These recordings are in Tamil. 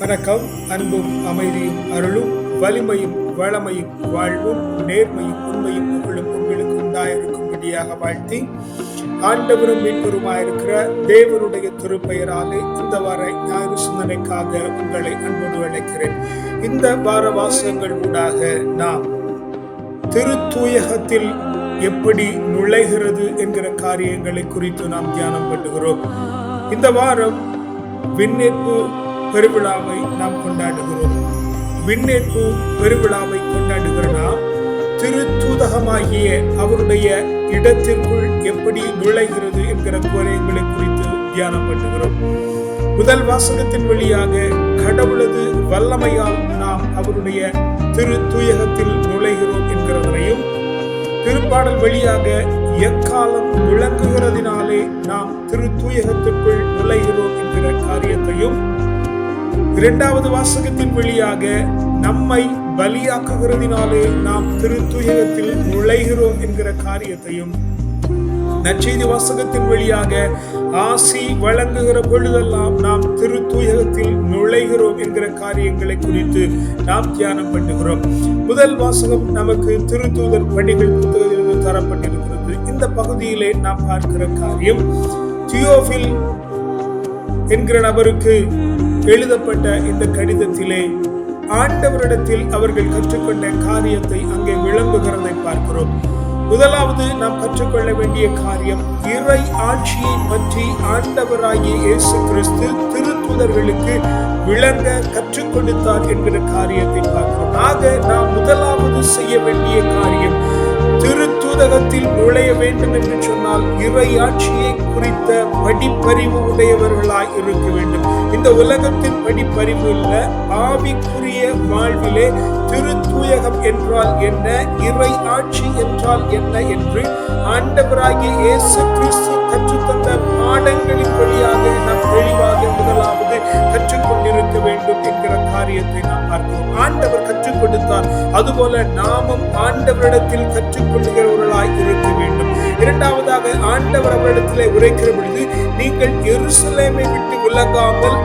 வணக்கம் அன்பும் அமைதியும் அருளும் வலிமையும் வளமையும் வாழ்வும் நேர்மையும் உண்மையும் புகழும் உங்களுக்கு உண்டாயிருக்கும்படியாக வாழ்த்தி ஆண்டவரும் மீட்பருமாயிருக்கிற தேவனுடைய திருப்பெயராலே இந்த வார ஞாயிறு சிந்தனைக்காக உங்களை அன்போடு அழைக்கிறேன். இந்த வார வாசகங்கள் ஊடாக நாம் திருத்தூயகத்தில் எப்படி நுழைகிறது என்கிற காரியங்களை குறித்து நாம் தியானம் பண்ணுகிறோம். இந்த வாரம் விண்ணேற்பு பெருவிழாவை நாம் கொண்டாடுகிறோம். விண்ணேற்பு பெருவிழாவை கொண்டாடுகிற நாம் திருத்தூதகமாகிய அவருடைய இடத்திற்குள் எப்படி நுழைகிறது என்கிற காரியங்களை குறித்து தியானம் பண்ணுகிறோம். முதல் வாசகத்தின் வழியாக கடவுளது வல்லமையால் நாம் அவருடைய திரு தூயகத்தில் நுழைகிறோம் என்கிறவரையும் திருப்பாடல் வழியாக எக்காலம் விளங்குகிறதினாலே நாம் திரு தூயகத்திற்குள் நுழைகிறோம் என்கிற காரியத்தையும் இரண்டாவது வாசகத்தின் வழியாக நம்மை பலியாக்குகிறதினாலே நாம் திருத்துயகத்தில் நுழைகிறோம் என்கிற காரியத்தையும் நற்செய்தி வாசகத்தின் வழியாக ஆசி வழங்குகிற பொழுதெல்லாம் நாம் திரு நுழைகிறோம் என்கிற காரியங்களை குறித்து நாம் தியானம் பண்ணுகிறோம். முதல் வாசகம் நமக்கு திருத்தூதர் பணிகள் புத்தகத்திலிருந்து தரப்பட்டிருக்கிறது. இந்த பகுதியிலே நாம் பார்க்கிற காரியம் தியோபில் என்கிற நபருக்கு எழுதப்பட்ட இந்த கடிதத்திலே ஆண்டவரிடத்தில் அவர்கள் கற்றுக்கொண்ட காரியத்தை அங்கே விளம்புகிறதை பார்க்கிறோம். முதலாவது நாம் கற்றுக்கொள்ள வேண்டிய காரியம் இறை ஆட்சியை பற்றி ஆண்டவராகிய இயேசு கிறிஸ்து திருத்துதர்களுக்கு விளங்க கற்றுக் கொடுத்தார் என்கிற காரியத்தை பார்க்கிறோம். ஆக நாம் முதலாவது செய்ய வேண்டிய காரியம் திருத்தூதகத்தில் நுழைய வேண்டும் என்று சொன்னால் இறை ஆட்சியை குறித்து படிப்பறிவு உடையவர்களாய் இருக்க வேண்டும். இந்த உலகத்தின் படிப்பறிவு இல்ல. ஆவிக்குரிய வாழ்விலே திருத்தூயகம் என்றால் என்ன? இறை ஆட்சி என்றால் என்ன என்று ஆண்டவராகிய இயேசு கிறிஸ்து பாடங்களின் வழியாக நாம் தெளிவாக முதலாவது கற்றுக்கொண்டிருக்க வேண்டும் என்கிற காரியத்தை நாம் பார்க்கிறோம். ஆண்டவர் கற்றுக் கொடுத்தார். அதுபோல நாமும் ஆண்டவரிடத்தில் கற்றுக்கொள்கிறவர்களாய் இருக்க வேண்டும். இரண்டாவதாக ஆண்டவர் அவரிடத்திலே உரைக்கிற பொழுது நீங்கள் எருசலேமை விட்டு விலகாமல்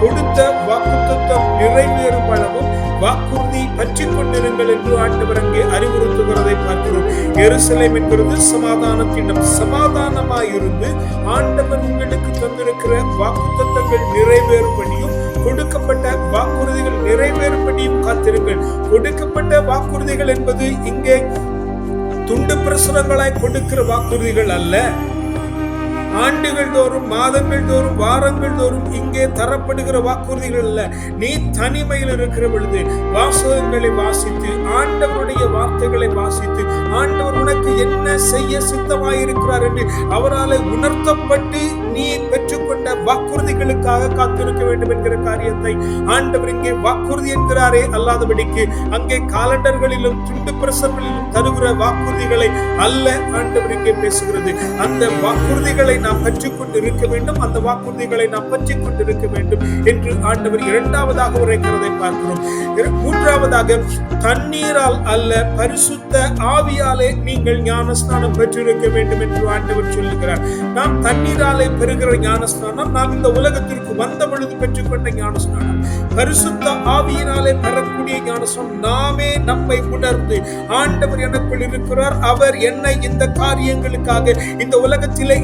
கொடுத்த வாக்குத்தம் நிறைவேறும் அளவும் வாக்குறுதி பற்றி கொண்டிருங்கள் என்று ஆண்டவர் அங்கே அறிவுறுத்துகிறதை பார்க்கிறோம். எருசலேம் என்கிறது சமாதானத்திடம். சமாதானமாயிருந்து ஆண்டவர் உங்களுக்கு தந்திருக்கிற வாக்குத்தத்தங்கள் நிறைவேறும்படியும் கொடுக்கப்பட்ட வாக்குறுதிகள் நிறைவேறும்படியும் காத்திருங்கள். கொடுக்கப்பட்ட வாக்குறுதிகள் என்பது இங்கே துண்டு பிரசுரங்களாய் கொடுக்கிற வாக்குறுதிகள் அல்ல. ஆண்டுகள் தோறும் மாதங்கள் தோறும் வாரங்கள் தோறும் இங்கே தரப்படுகிற வாக்குறுதிகள் அல்ல. நீ தனிமையில் இருக்கிற பொழுது வாசகங்களை வாசித்து ஆண்டவருடைய வார்த்தைகளை வாசித்து ஆண்டவர் உனக்கு என்ன செய்ய சித்தமாயிருக்கிறார் என்று அவரால் உணர்த்தப்பட்டு நீ பெற்றுக்கொண்ட வாக்குறுதிகளுக்காக காத்திருக்க வேண்டும் என்கிற காரியத்தை ஆண்டவர் இங்கே வாக்குறுதி என்கிறாரே அல்லாதபடிக்கு அங்கே காலண்டர்களிலும் துண்டு பிரசங்களிலும் தருகிற வாக்குறுதிகளை அல்ல ஆண்டவர் இங்கே பேசுகிறது. அந்த வாக்குறுதிகளை நாம் கற்றுக்கொண்டு இருக்க வேண்டும். அந்த வாக்குறுதிகளை நாம் பற்றிக் கொண்டிருக்க வேண்டும் என்று ஆண்டவர் இரண்டாவதாக உரைக்கிறதை பார்க்கிறோம். மூன்றாவதாக தண்ணீரால் அல்ல பரிசுத்த ஆவியாலே நீங்கள் ஞானஸ்நானம் பெற்றிருக்க வேண்டும் என்று ஆண்டவர் சொல்லுகிறார். நாம் தண்ணீராலே பெறுகிற ஞானஸ்நானம் நாம் இந்த உலகத்திற்கு வந்த பொழுது பெற்றுக்கொண்ட ஞானஸ்நானம். பரிசுத்த ஆவியினாலே பெறக்கூடிய ஞானஸ்நானம் நாமே நம்மை உணர்ந்து ஆண்டவர் எனக்குள் இருக்கிறார். அவர் என்னை இந்த காரியங்களுக்காக இந்த உலகத்திலே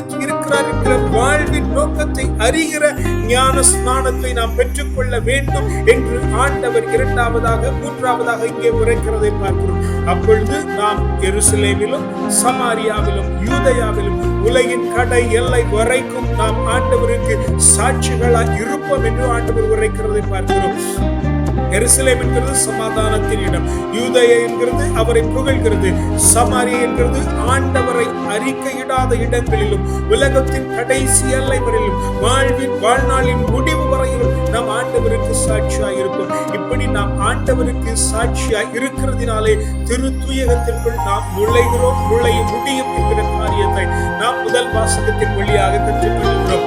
ஏற்படுத்தி இருக்கிறார் என்கிற வாழ்வின் நோக்கத்தை அறிகிற ஞான ஸ்நானத்தை நாம் பெற்றுக்கொள்ள வேண்டும் என்று ஆண்டவர் இரண்டாவதாக மூன்றாவதாக இங்கே உரைக்கிறதை பார்க்கிறோம். அப்பொழுது நாம் எருசலேமிலும் சமாரியாவிலும் யூதயாவிலும் உலகின் கடை எல்லை வரைக்கும் நாம் ஆண்டவருக்கு சாட்சிகளாக இருப்போம் என்று ஆண்டவர் உரைக்கிறதை பார்க்கிறோம். எருசலேம் என்கிறது சமாதானத்தின் இடம். யூதய என்கிறது அவரை புகழ்கிறது. சமாரி என்கிறது ஆண்டவரை அறிக்கையிடாத இடங்களிலும் உலகத்தின் கடைசி எல்லை வரையிலும் வாழ்வின் வாழ்நாளின் முடிவு வரையிலும் நாம் ஆண்டவருக்கு சாட்சியாய் இருப்போம் இப்படி நாம் ஆண்டவருக்கு சாட்சியாய் இருக்கிறதுனாலே திருத்துயகத்திற்குள் நாம் நுழைகிறோம் நுழைய முடியும் என்கிற காரியத்தை நாம் முதல் வாசகத்தின் வழியாக கற்றுக்கொள்கிறோம்.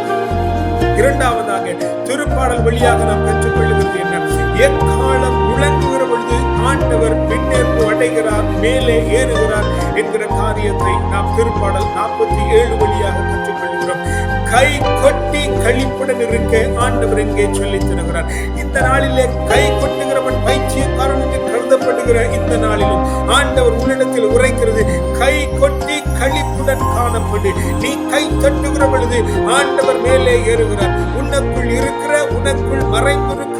இரண்டாவதாக திருப்பாடல் வழியாக நாம் கற்றுக்கொள்ளுகிறது என்ன? எக்காலம் முழங்குகிற பொழுது ஆண்டவர் பின்னேற்பு அடைகிறார் மேலே ஏறுகிறார் என்கிற காரியத்தை நாம் திருப்பாடல் நாற்பத்தி ஏழு வழியாக கற்றுக்கொள்கிறோம். கை கொட்டி கழிப்புடன் இருக்க ஆண்டவர் இங்கே சொல்லி தருகிறார். இந்த நாளிலே கை கொட்டுகிறவன் பைத்தியக்காரன் என்று கருதப்படுகிற இந்த நாளிலும் ஆண்டவர் உன்னிடத்தில் உரைக்கிறது கை கொட்டி கழிப்புடன் காணப்படு. நீ கை தட்டுகிற பொழுது ஆண்டவர் மேலே ஏறுகிறார். உனக்குள் இருக்கிற உனக்குள்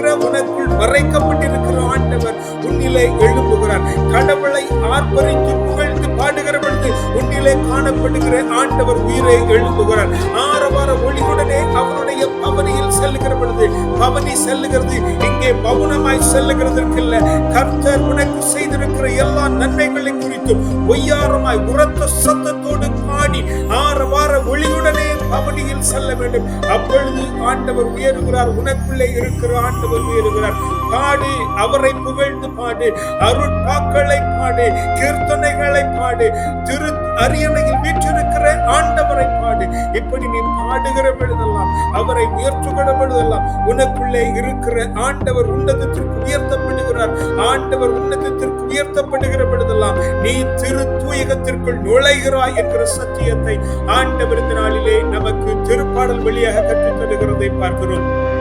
இருக்கிற உனக்குள் மறைக்கப்பட்டிருக்கிற ஆண்டவர் உன்னிலை எழும்புகிறார். கடவுளை ஆர்ப்பரித்து புகழ் பாடுகிற பொழுது உன்னிலே காணப்படுகிற ஆண்டவர் உயிரை எழுப்புகிறார். ஆரவார ஒளியுடனே அவருடைய பவனியில் செல்லுகிற பொழுது பவனி செல்லுகிறது. இங்கே பவுனமாய் செல்லுகிறதற்கு இல்ல. கர்த்தர் உனக்கு செய்திருக்கிற எல்லா நன்மைகளை குறித்தும் ஒய்யாரமாய் உரத்த சத்தத்தோடு பாடி ஆரவார ஒளியுடனே பவனியில் செல்ல வேண்டும். அப்பொழுது ஆண்டவர் உயருகிறார். உனக்குள்ளே இருக்கிற ஆண்டவர் உயருகிறார். பாடு அவரை புகழ்ந்து பாடு. அருட்பாக்களை பாடு. கீர்த்தனைகளை பாடு. பாடு. திரு அரியணையில் வீற்றிருக்கிற ஆண்டவரை பாடு. இப்படி நீ பாடுகிற பொழுதெல்லாம் அவரை உயர்த்துகிற பொழுதெல்லாம் உனக்குள்ளே இருக்கிற ஆண்டவர் உன்னதத்திற்கு உயர்த்தப்படுகிறார். ஆண்டவர் உன்னதத்திற்கு உயர்த்தப்படுகிற பொழுதெல்லாம் நீ திரு தூயகத்திற்குள் நுழைகிறாய் என்கிற சத்தியத்தை ஆண்டவர் இந்த நாளிலே நமக்கு திருப்பாடல் வழியாக கற்றுத் தருகிறதை பார்க்கிறோம்.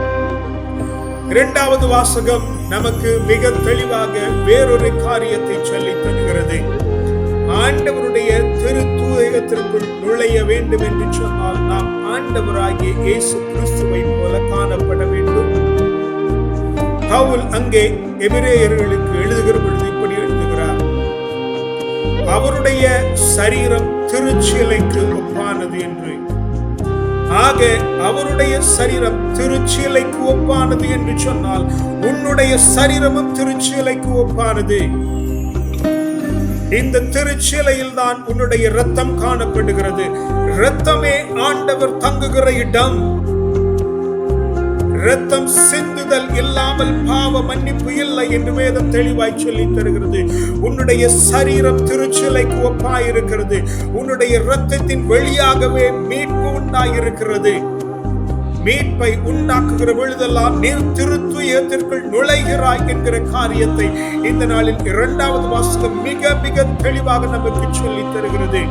இரண்டாவது வாசகம் நமக்கு மிக தெளிவாக வேறொரு காரியத்தை சொல்லி தருகிறது. ஆண்டவருடைய திரு தூதகத்திற்குள் நுழைய வேண்டும் என்று சொன்னால் நாம் ஆண்டவராகிய இயேசு கிறிஸ்துவை போல காணப்பட வேண்டும். பவுல் அங்கே எபிரேயர்களுக்கு எழுதுகிற பொழுது இப்படி எழுதுகிறார். அவருடைய சரீரம் திருச்சிலைக்கு ஒப்பானது என்று. ஆக அவருடைய சரீரம் திருச்சியலைக்கு ஒப்பானது என்று சொன்னால் உன்னுடைய சரீரமும் திருச்சியலைக்கு ஒப்பானது. இந்த திருச்சிலையில் தான் உன்னுடைய ரத்தம் காணப்படுகிறது. ரத்தமே ஆண்டவர் தங்குகிற இடம். ரத்தம் சிந்துதல் இல்லாமல் பாவ மன்னிப்பு இல்லை என்று வேதம் தெளிவாய் சொல்லி தருகிறது. உன்னுடைய சரீரம் திருச்சிலைக்கு ஒப்பாயிருக்கிறது. உன்னுடைய ரத்தத்தின் வழியாகவே மீட்பு உண்டாயிருக்கிறது. மீட்பை உண்டாக்குகிற பொழுதெல்லாம் நீர் திருத்துயத்திற்குள் நுழைகிறாய் என்கிற காரியத்தை இந்த நாளில் இரண்டாவது வாசகம் மிக மிக தெளிவாக நமக்கு சொல்லி தருகிறது.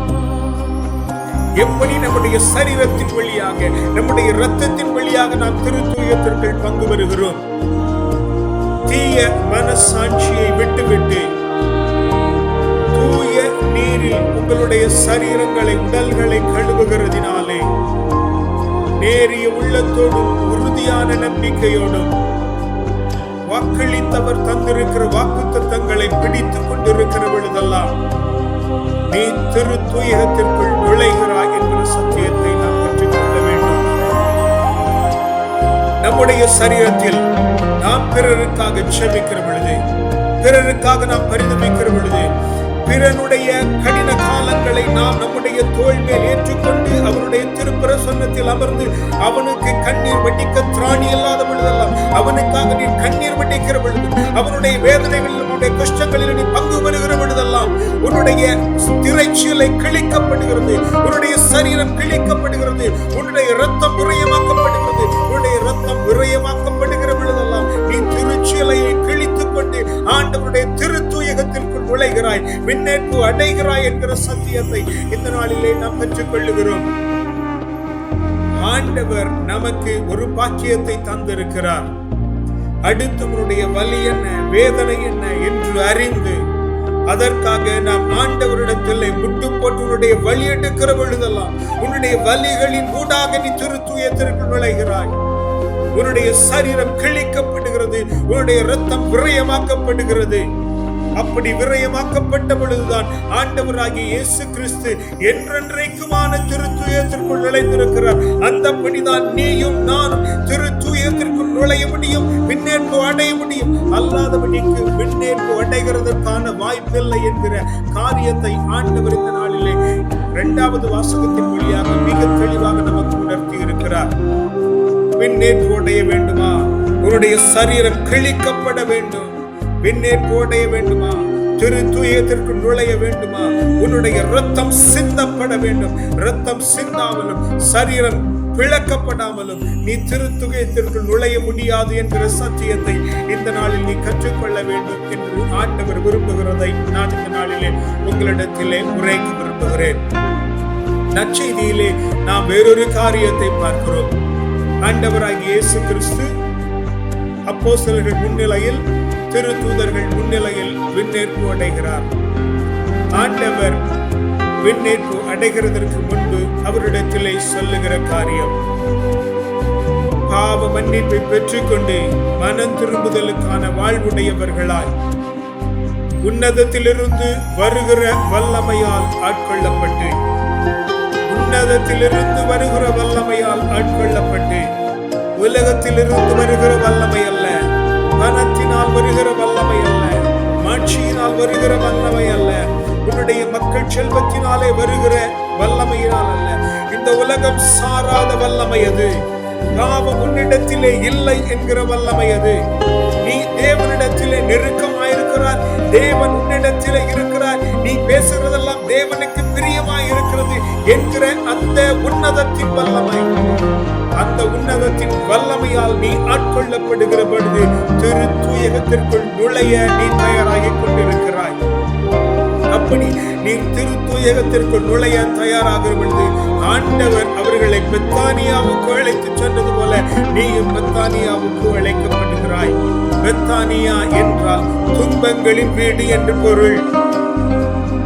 எப்படி நம்முடைய சரீரத்தின் வழியாக நம்முடைய இரத்தத்தின் வழியாக நாம் திருத்துயத்திற்குள் பங்கு பெறுகிறோம்? தீய மனசாட்சியை விட்டுவிட்டு தூய நீரில் உங்களுடைய சரீரங்களை உடல்களை கழுவுகிறதினாலே நேரிய உள்ளத்தோடும் உறுதியான நம்பிக்கையோடும். வாக்களித்தவர் தந்திருக்கிற வாக்கு தத்தங்களை பிடித்துக் கொண்டிருக்கிற பொழுதெல்லாம் நீ திரு தூயகத்திற்குள் நுழைகிறாய் என்கிற சத்தியத்தை நாம் கற்றுக்கொள்ள வேண்டும். நம்முடைய சரீரத்தில் நாம் பிறருக்காக செபிக்கிற பொழுது பிறருக்காக நாம் பரிதமிக்கிற பொழுது பிறனுடைய கடின காலங்களை நாம் நம்முடைய தோல் மேல் ஏற்றுக்கொண்டு அவனுடைய திருப்பிரசன்னத்தில் அமர்ந்து அவனுக்கு கண்ணீர் வடிக்க திராணி இல்லாத பொழுதெல்லாம் அவனுக்காக நீ கண்ணீர் வடிக்கிற பொழுது அவனுடைய வேதனைகளில் அவனுடைய கஷ்டங்களில் நீ பங்கு பெறுகிற பொழுதெல்லாம் உன்னுடைய திரைச்சீலை கிழிக்கப்படுகிறது உன்னுடைய சரீரம் கிழிக்கப்படுகிறது உன்னுடைய ரத்தம் விரயமாக்கப்படுகிறது உன்னுடைய ரத்தம் விரயமாக்கப்படுகிற பொழுதெல்லாம் நீ திருச்சீலையை கிழித்துக் கொண்டு ஆண்டவருடைய திருத்தூயகத்திற்குள் நுழைகிறாய் விண்ணேற்பு அடைகிறாய் என்கிற சத்தியத்தை இந்த நாளிலே நாம் பெற்றுக் கொள்ளுகிறோம் ஆண்டவர் நமக்கு ஒரு பாக்கியத்தை தந்திருக்கிறார். அடுத்தவருடைய வலி என்ன வேதனை என்ன என்று அறிந்து அதற்காக நாம் ஆண்டவரிடத்தில் முட்டு போட்டு உன்னுடைய வழி எடுக்கிற பொழுதெல்லாம் உன்னுடைய வலிகளின் ஊடாக நீ திருத்தூயத்திற்குள் நுழைகிறாய். உன்னுடைய சரீரம் கிழிக்கப்படுகிறது உன்னுடைய ரத்தம் விரயமாக்கப்படுகிறது. அப்படி விரயமாக்கப்பட்ட பொழுதுதான் ஆண்டவராகிய இயேசு கிறிஸ்து என்றென்றைக்குமான திருத்துயத்திற்குள் நுழைந்திருக்கிறார். அந்தபடிதான் நீயும் நானும் திருத்துயத்திற்குள் நுழைய முடியும் விண்ணேற்பு அடைய முடியும். அல்லாதபடிக்கு விண்ணேற்பு அடைகிறதற்கான வாய்ப்பில்லை என்கிற காரியத்தை ஆண்டவர் இந்த நாளிலே இரண்டாவது வாசகத்தின் வழியாக மிக தெளிவாக நமக்கு உணர்த்தி இருக்கிறார். விண்ணேற்பு அடைய வேண்டுமா? உன்னுடைய சரீரம் கிழிக்கப்பட வேண்டும். விண்ணேற்பு அடைய வேண்டுமா? திரு தூயத்திற்கு நுழைய வேண்டுமா? உன்னுடைய ரத்தம் சிந்தப்பட வேண்டும். ரத்தம் சிந்தாமலும் சரீரம் பிளக்கப்படாமலும் நீ திருத்துகையத்திற்கு நுழைய முடியாது என்கிற சத்தியத்தை இந்த நாளில் நீ கற்றுக்கொள்ள வேண்டும் என்று ஆண்டவர் விரும்புகிறதை நான் இந்த நாளிலே உங்களிடத்திலே உரைக்க விரும்புகிறேன். நச்செய்தியிலே நாம் வேறொரு காரியத்தை பார்க்கிறோம். ஆண்டவராகிய இயேசு கிறிஸ்து அப்போஸ்தலர்கள் முன்னிலையில் திருத்தூதர்கள் முன்னிலையில் விண்ணேற்பு அடைகிறார். ஆண்டவர் விண்ணேற்பு அடைகிறதற்கு முன்பு அவரிடத்திலே சொல்லுகிற காரியம் பாவ மன்னிப்பை பெற்றுக்கொண்டு மனம் திரும்புதலுக்கான வாழ்வுடையவர்களாய் உன்னதத்திலிருந்து வருகிற வல்லமையால் ஆட்கொள்ளப்பட்டு உன்னதத்திலிருந்து வருகிற வல்லமையால் ஆட்கொள்ளப்பட்டு உலகத்திலிருந்து வருகிற வல்லமை அல்ல. பணத்தினால் வருகிற வல்லமை அல்ல. மாட்சியினால் வருகிற வல்லமை அல்ல. உன்னுடைய மக்கள் செல்வத்தினாலே வருகிற வல்லமையினால் அல்ல. இந்த உலகம் சாராத வல்லமை அது. பாவம் உன்னிடத்திலே இல்லை என்கிற வல்லமை அது. நீ தேவனிடத்திலே நெருக்கம் இருக்கிறார். தேவன் உன்னிடத்தில் இருக்கிறார். நீ பேசுறதெல்லாம் தேவனுக்கு பிரியமாய் இருக்கிறது என்கிற அந்த உன்னதத்தின் வல்லமை. அந்த உன்னதத்தின் வல்லமையால் நீ ஆட்கொள்ளப்படுகிற பொழுது திரு தூயகத்திற்குள் நுழைய நீ தயாராகி கொண்டிருக்கிறாய். அப்படி நீ திரு தூயகத்திற்குள் நுழைய தயாராகிற பொழுது ஆண்டவர் அவர்களை பெத்தானியாவுக்கு அழைத்து சென்றது போல நீயும் பெத்தானியாவுக்கு அழைக்கப்பட்ட அழைக்கப்படுகிறாய் பெத்தானியா என்றால் துன்பங்களின் வீடு என்று பொருள்.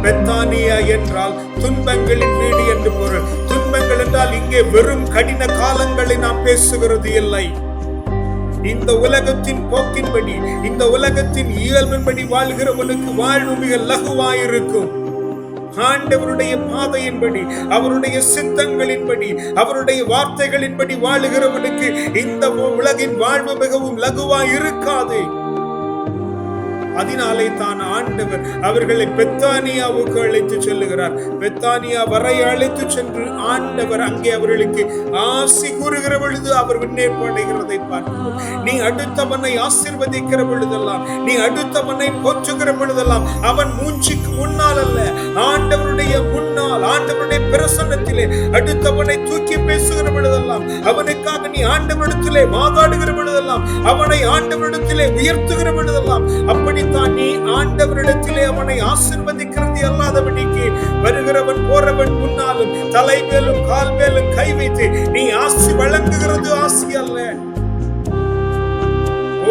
பெத்தானியா என்றால் துன்பங்களின் வீடு என்று பொருள். துன்பங்கள் என்றால் இங்கே வெறும் கடின காலங்களை நாம் பேசுகிறது இல்லை. இந்த உலகத்தின் போக்கின்படி இந்த உலகத்தின் இயல்பின்படி வாழ்கிறவனுக்கு வாழ்வு மிக லகுவாயிருக்கும். ஆண்டவருடைய பாதையின்படி அவருடைய சித்தங்களின்படி அவருடைய வார்த்தைகளின்படி வாழுகிறவனுக்கு இந்த உலகின் வாழ்வு மிகவும் லகுவாய் இருக்காது அதனாலே தான் ஆண்டவர் அவர்களை பெத்தானியாவுக்கு அழைத்து செல்லுகிறார். பெத்தானியா வரை அழைத்து சென்று ஆண்டவர் அங்கே அவர்களுக்கு ஆசி கூறுகிற பொழுது அவர் விண்ணேற்பு பார்க்கிறோம். நீ அடுத்தவனை ஆசிர்வதிக்கிற பொழுதெல்லாம் நீ அடுத்தவனை போற்றுகிற பொழுதெல்லாம் அவன் மூஞ்சிக்கு முன்னால் அல்ல. ஆண்டவருடைய முன் சொன்னால் ஆண்டவருடைய பிரசன்னத்திலே அடுத்தவனை தூக்கி பேசுகிற பொழுதெல்லாம் அவனுக்காக நீ ஆண்டவரிடத்திலே வாதாடுகிற பொழுதெல்லாம் அவனை ஆண்டவரிடத்திலே உயர்த்துகிற பொழுதெல்லாம் அப்படித்தான் நீ ஆண்டவரிடத்திலே அவனை ஆசிர்வதிக்கிறது அல்லாதபடிக்கு வருகிறவன் போறவன் முன்னாலும் தலை கால் மேலும் கை வைத்து நீ ஆசி வழங்குகிறது ஆசி அல்ல.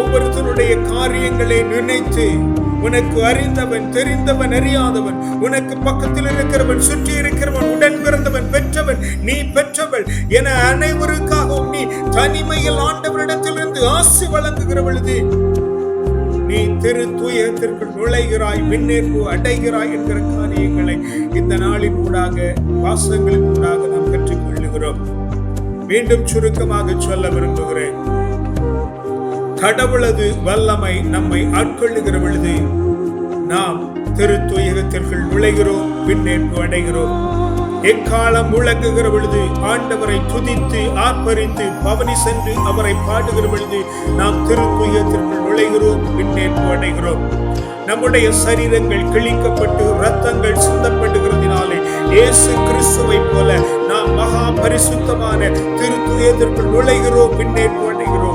ஒவ்வொருத்தருடைய காரியங்களை நினைத்து உனக்கு அறிந்தவன் தெரிந்தவன் அறியாதவன் உனக்கு பக்கத்தில் இருக்கிறவன் சுற்றி இருக்கிறவன் உடன் பிறந்தவன் பெற்றவன் நீ பெற்றவள் என அனைவருக்காகவும் நீ தனிமையில் ஆண்டவரிடத்திலிருந்து ஆசி வழங்குகிற பொழுது நீ திரு தூயகத்திற்கு நுழைகிறாய் விண்ணேற்பு அடைகிறாய் என்கிற காரியங்களை இந்த நாளின் ஊடாக வாசகங்களின் ஊடாக நாம் கற்றுக்கொள்ளுகிறோம். மீண்டும் சுருக்கமாக சொல்ல விரும்புகிறேன். கடவுளது வல்லமை நம்மை ஆட்கொள்ளுகிற பொழுது நாம் திருத்துயகத்திற்குள் நுழைகிறோம் பின்னேற்பு அடைகிறோம். எக்காலம் முழங்குகிற பொழுது ஆண்டவரை துதித்து ஆர்ப்பரித்து பவனி சென்று அவரை பாடுகிற பொழுது நாம் திருத்துயகத்திற்குள் நுழைகிறோம் பின்னேற்பு அடைகிறோம். நம்முடைய சரீரங்கள் கிழிக்கப்பட்டு ரத்தங்கள் சிந்தப்படுகிறதுனாலே இயேசு கிறிஸ்துவை போல நாம் மகா பரிசுத்தமான திருத்துயத்திற்குள் நுழைகிறோம் பின்னேற்பு அடைகிறோம்.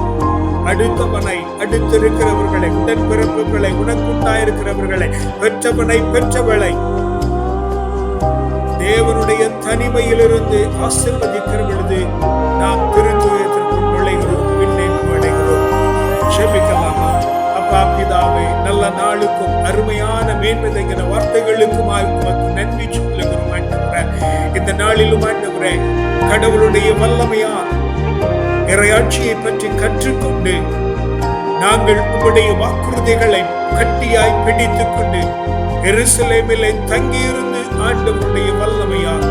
அடுத்தவனை அடுத்திருக்கிறவர்களை உடன் பிறப்புகளை உனக்குண்டாயிருக்கிறவர்களை பெற்றவனை பெற்றவளை. தேவனுடைய தனிமையிலிருந்து ஆசிர்வதிக்கிற பொழுது நாம் திருத்துவத்திற்குள் நுழைகிறோம் விண்ணேற்பு அடைகிறோம். ஷெபிக்கலாமா அப்பா பிதாவே நல்ல நாளுக்கும் அருமையான மேன்மைதங்கிற வார்த்தைகளுக்குமாய் உமக்கு நன்றி சொல்லுகிறோம் ஆண்டவரே. இந்த நாளிலும் ஆண்டவரே கடவுளுடைய வல்லமையா இறையாட்சியை பற்றி கற்றுக்கொண்டு நாங்கள் உம்முடைய வாக்குறுதிகளை கட்டியாய் பிடித்துக் கொண்டு எருசலேமிலே தங்கியிருந்து ஆண்டவருடைய வல்லமையால்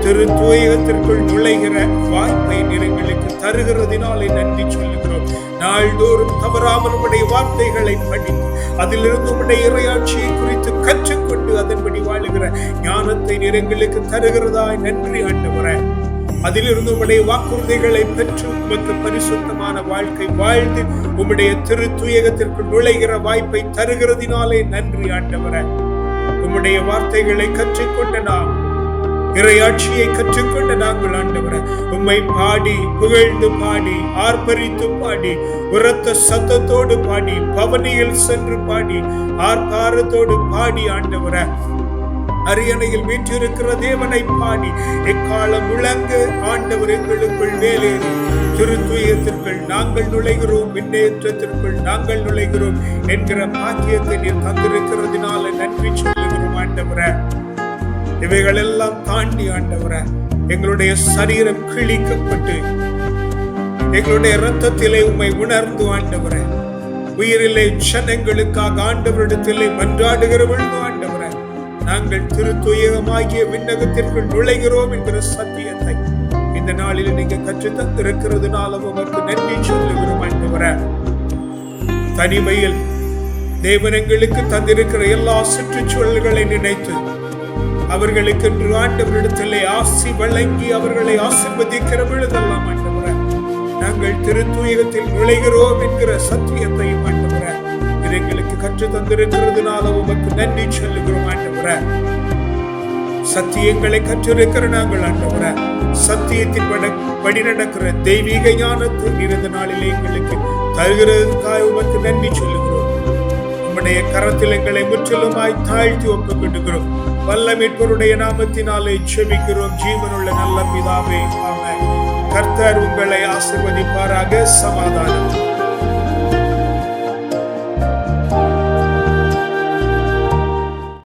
திரு தூயகத்திற்குள் நுழைகிற வாய்ப்பை எங்களுக்கு தருகிறதினாலே நன்றி சொல்லுகிறோம். நாள்தோறும் தவறாமல் உடைய வார்த்தைகளை படித்து அதிலிருந்து உடைய இறையாட்சியை குறித்து கற்றுக்கொண்டு அதன்படி வாழுகிற ஞானத்தை நிறங்களுக்கு தருகிறதாய் நன்றி ஆண்டவரே. அதிலிருந்து உம்முடைய வாக்குறுதிகளை பெற்று உமக்கு பரிசுத்தமான வாழ்க்கை வாழ்ந்து உம்முடைய திரு துயகத்திற்கு நுழைகிற வாய்ப்பை தருகிறதினாலே நன்றி ஆண்டவர. உம்முடைய வார்த்தைகளை கற்றுக்கொண்ட நாம் இறையாட்சியை கற்றுக்கொண்ட நாங்கள் ஆண்டவர உம்மை பாடி புகழ்ந்து பாடி ஆர்ப்பரித்து பாடி உரத்த சத்தத்தோடு பாடி பவனியில் சென்று பாடி ஆர்ப்பாரத்தோடு பாடி ஆண்டவர. அரியணையில் வீற்றிருக்கிற தேவனை பாடி எக்காலம் முழங்கு ஆண்டவர் எங்களுக்குள் மேலே திருத்துயத்திற்குள் நாங்கள் நுழைகிறோம் விண்ணேற்றத்திற்குள் நாங்கள் நுழைகிறோம் என்கிற பாக்கியத்தை நீர் தந்திருக்கிறதுனால நன்றி சொல்லுகிறோம் ஆண்டவரே. இவைகளெல்லாம் தாண்டி ஆண்டவரே எங்களுடைய சரீரம் கிழிக்கப்பட்டு எங்களுடைய இரத்தத்திலே உண்மை உணர்ந்து ஆண்டவர. உயிரிலே ஜனங்களுக்காக ஆண்டவரிடத்திலே மன்றாடுகிற பொழுது நாங்கள் திருத்துயகமாகிய விண்ணகத்திற்குள் நுழைகிறோம் என்கிற சத்தியத்தை. இந்த நாளில் நீங்க கற்று தந்திருக்கிறதுனால உமக்கு நன்றி சொல்லுகிறோம் ஆண்டவரே. தனிமையில் தேவனங்களுக்கு தந்திருக்கிற எல்லா சுற்றுச்சூழல்களை நினைத்து அவர்களுக்கு என்று ஆண்டவரிடத்திலே ஆசி வழங்கி அவர்களை ஆசிர்வதிக்கிற பொழுதெல்லாம் ஆண்டவரே நாங்கள் திருத்துயகத்தில் நுழைகிறோம் என்கிற சத்தியத்தையும் ஆண்டவரே இது எங்களுக்கு கற்று தந்திருக்கிறதுனால உமக்கு நன்றி சொல்லு ஆண்டவரே. சத்தியங்களை கற்றிருக்கிற நாங்கள் ஆண்டவரே. சத்தியத்தின் படி நடக்கிற தெய்வீக ஞானத்தை இருந்த நாளிலே எங்களுக்கு தருகிறதுக்காக உமக்கு நன்றி சொல்லுகிறோம். உம்முடைய கரத்தில் எங்களை முற்றிலுமாய் தாழ்த்தி ஒப்புக் கொண்டுகிறோம். வல்ல மீட்பருடைய நாமத்தினாலே செபிக்கிறோம். ஜீவனுள்ள நல்ல பிதாவே ஆமென். கர்த்தர் உங்களை ஆசிர்வதிப்பாராக. சமாதானம்.